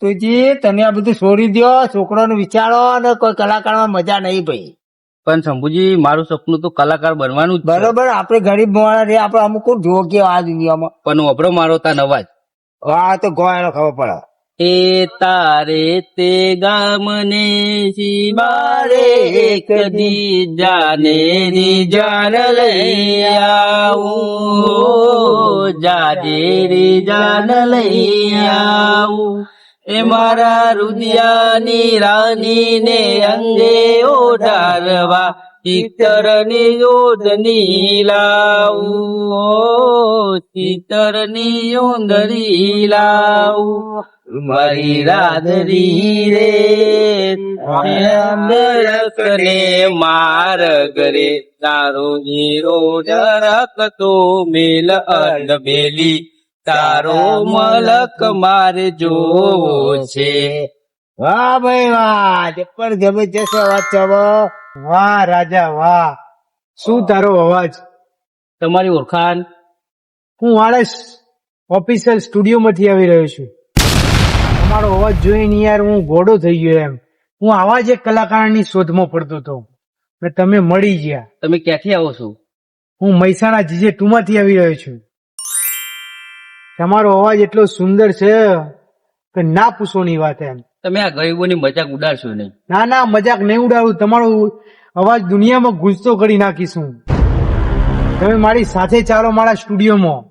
તુજી તમે આ બધું છોડી દો છોકરાનું વિચારો અને કોઈ કલાકારમાં મજા નહીં ભાઈ. પણ શંભુજી મારું સપનું તો કલાકાર બનવાનું જ બરોબર આપણે ગરીબ માણસ રે આપણે અમુક કોણ જોગ્ય આ દુનિયામાં? પણ વપરો મારો તા નવાજ. આ તો ગોયનો ખબર પડે. એ તારે તે ગામને શિવારે કદી જાને રી જાન લઈ આવું. જાજે રી જાન લઈ આવું. એ મારા રુદિયાની રાની ને અંગે ઓઢારવા ચિત્તરની યોધની લાવું ચિતરની યોંદરી લાવું. મારી રાધરી રે ને માર ગરે તારો જીરો જરક તો મેલ અંડ બેલી તારો મલક મારે જોવો છે વાહ ભાઈ વાહ પણ જબરજસ્ત અવાજ છે વાહ રાજા વાહ. શું તારો અવાજ? તમારી ઓળખાણ હું વાળસ ઓફિસર સ્ટુડિયો માંથી આવી રહ્યો છું. તમારો અવાજ જોઈને યાર હું ઘોડો થઈ ગયો એમ. હું આવા જ એક કલાકારની શોધમાં પડતો હતો. ને તમે મળી ગયા. તમે ક્યાંથી આવો છો? હું મહેસાણા જીજે ટુ માંથી આવી રહ્યો છું. તમારો અવાજ એટલો સુંદર છે કે ના પૂછોની વાત એમ. તમે આ ગરીબોની મજાક ઉડાડશો નહીં. ના ના મજાક નહીં ઉડાડું તમારો અવાજ દુનિયામાં ગુંજતો કરી નાખીશું. તમે મારી સાથે ચાલો મારા સ્ટુડિયોમાં.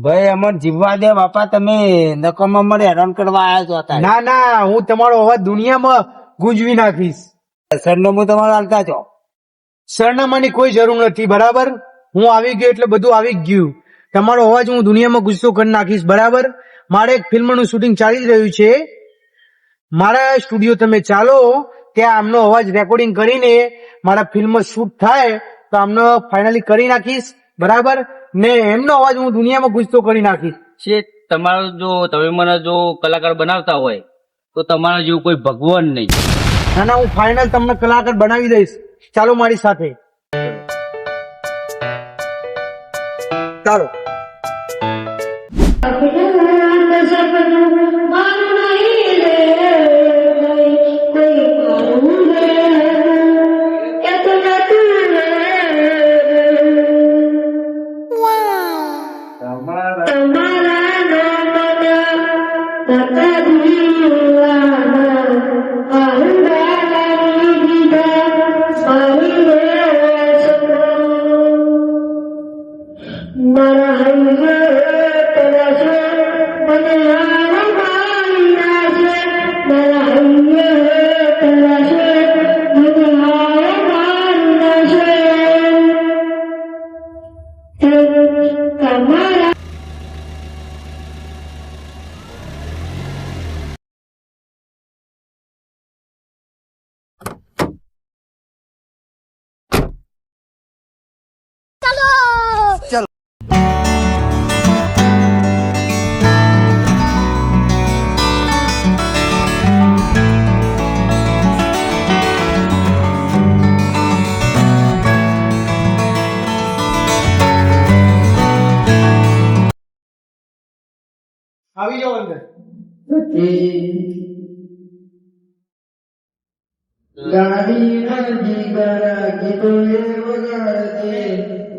ભાઈ અમર જીવવા દે બાપા તમે નકમમાં મને હેરાન કરવા આવ્યા છો અત્યારે. ના ના હું તમારો અવાજ દુનિયામાં ગુંજવી નાખીશ. સરનામું તમારું હાલતા છો? સરનામાની કોઈ જરૂર નથી બરાબર? હું આવી ગયો એટલે બધું આવી ગયું. તમારો અવાજ હું દુનિયામાં ગુસ્સો કરી નાખીશ બરાબર? મારે એક ફિલ્મનું શૂટિંગ ચાલી રહ્યું છે. મારા સ્ટુડિયો તમે ચાલો ત્યાં આમનો અવાજ રેકોર્ડિંગ કરીને મારા ફિલ્મ શૂટ થાય તો આમનો ફાઇનલી કરી નાખીશ બરાબર? ને એમનો અવાજ હું દુનિયામાં ગુસ્સો કરી નાખીશ. છે તમારો જો તમે મને જો કલાકાર બનાવતા હોય તો તમારા જેવું કોઈ ભગવાન નહીં. ના ના હું ફાઇનલ તમને કલાકાર બનાવી દઈશ. ચાલો મારી સાથે. ચાલો. મારા ગાડી નદી કરા ગીતો વગાડતે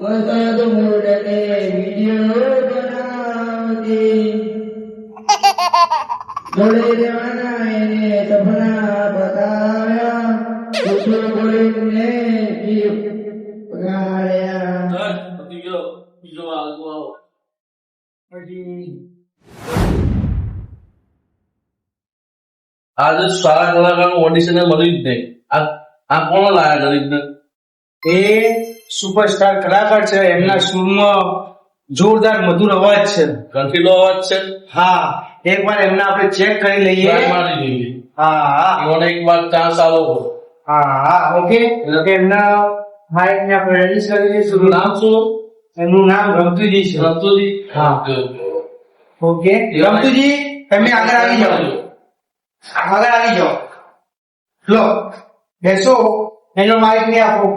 વરસાદ મૂડને વીડિયો બનાવતી. જોડે રહેવાના એને સપના આજે સારા કલાકારનું ઓડિશન મળ્યું જ નહીં. આ આ કોણ લાયા ગરીબને એ સુપરસ્ટાર કલાકાર છે એમના સુરમાં જોરદાર મધુર અવાજ છે. કંઠીલો અવાજ છે? હા એકવાર એમને આપણે ચેક કરી લઈએ. મારી દીધી હા. હા એમને એક વાર ચાન્સ આવો હા હા ઓકે એમના માઇક ને આપણે રેડી કરી દઈશું નામ શું? એનું નામ રમતુજી છે. રમતુજી? હા. ઓકે રમતુજી તમે આગળ આવી જાઓ. આગળ આવી જાઓ. લો બેસો. એનો માઇક ને આપો.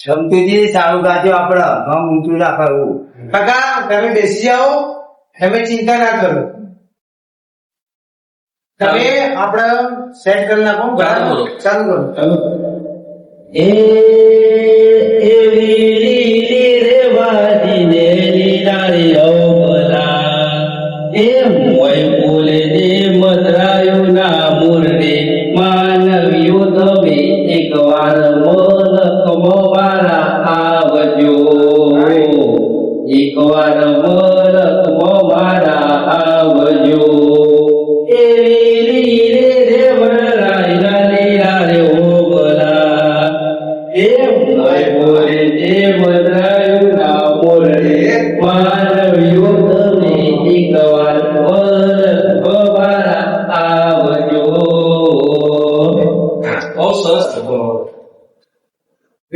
જમતીજી સારું ગાજો આપડે ગમ ઊંચું રાખવું કાકા તમે બેસી જાઓ. તમે ચિંતા ના કરો. તમે આપણે સેટ કરી નાખો. બરાબર. ચાલુ કરો. એ એવી માનવીઓ તમે એકવાર મલકમો વાળા આવજો એક વાર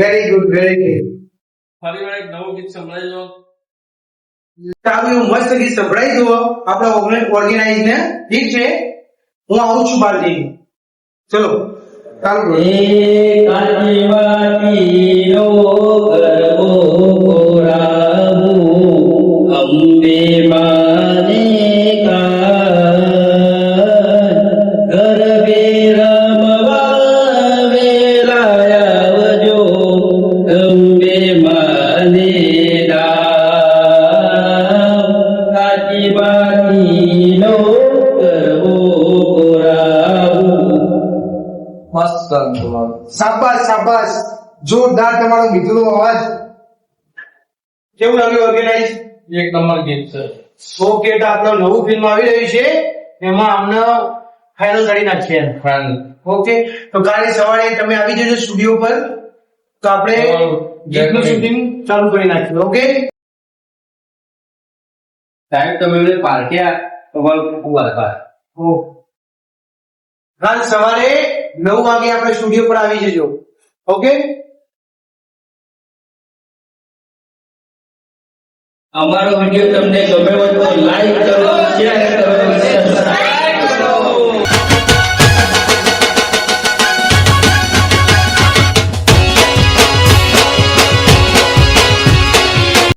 વેરી ગુડ વેરી ગુડ ફરી વાર એક નવું ગીત સંભળાઈ દો સારું એવું મસ્ત ગીત સંભળાઈ દો આપણા ઓર્ગેનાઇઝ ને ઠીક છે. હું આવું છું બાલજી. ચલો. ચાલુ એ ગરબો ગોરાવું કાજીવાતીનો ગરબો ગોરાવું મસ્ત શાબાશ શાબાશ. જોરદાર તમારો મિત્રનો અવાજ. કેવું લાગ્યું ઓર્ગેનાઇઝ એક નંબર ગીત છે. ઓકે તો નવું ફિલ્મ આવી રહ્યું છે એમાં અમને ફાઇનલ કરી નાખીએ. ઓકે તો કાલે સવારે તમે આવી જજો સ્ટુડિયો પર તો આપણે ગીતનું શૂટિંગ ચાલુ કરી નાખીએ ઓકે સાહેબ તમે મને આભાર કાલ સવારે નવ વાગે આપણે સ્ટુડિયો પર આવી જજો. ઓકે? અમારો વીડિયો તમને ગમ્યો હોય તો લાઈક કરો શેર કરો સબસ્ક્રાઇબ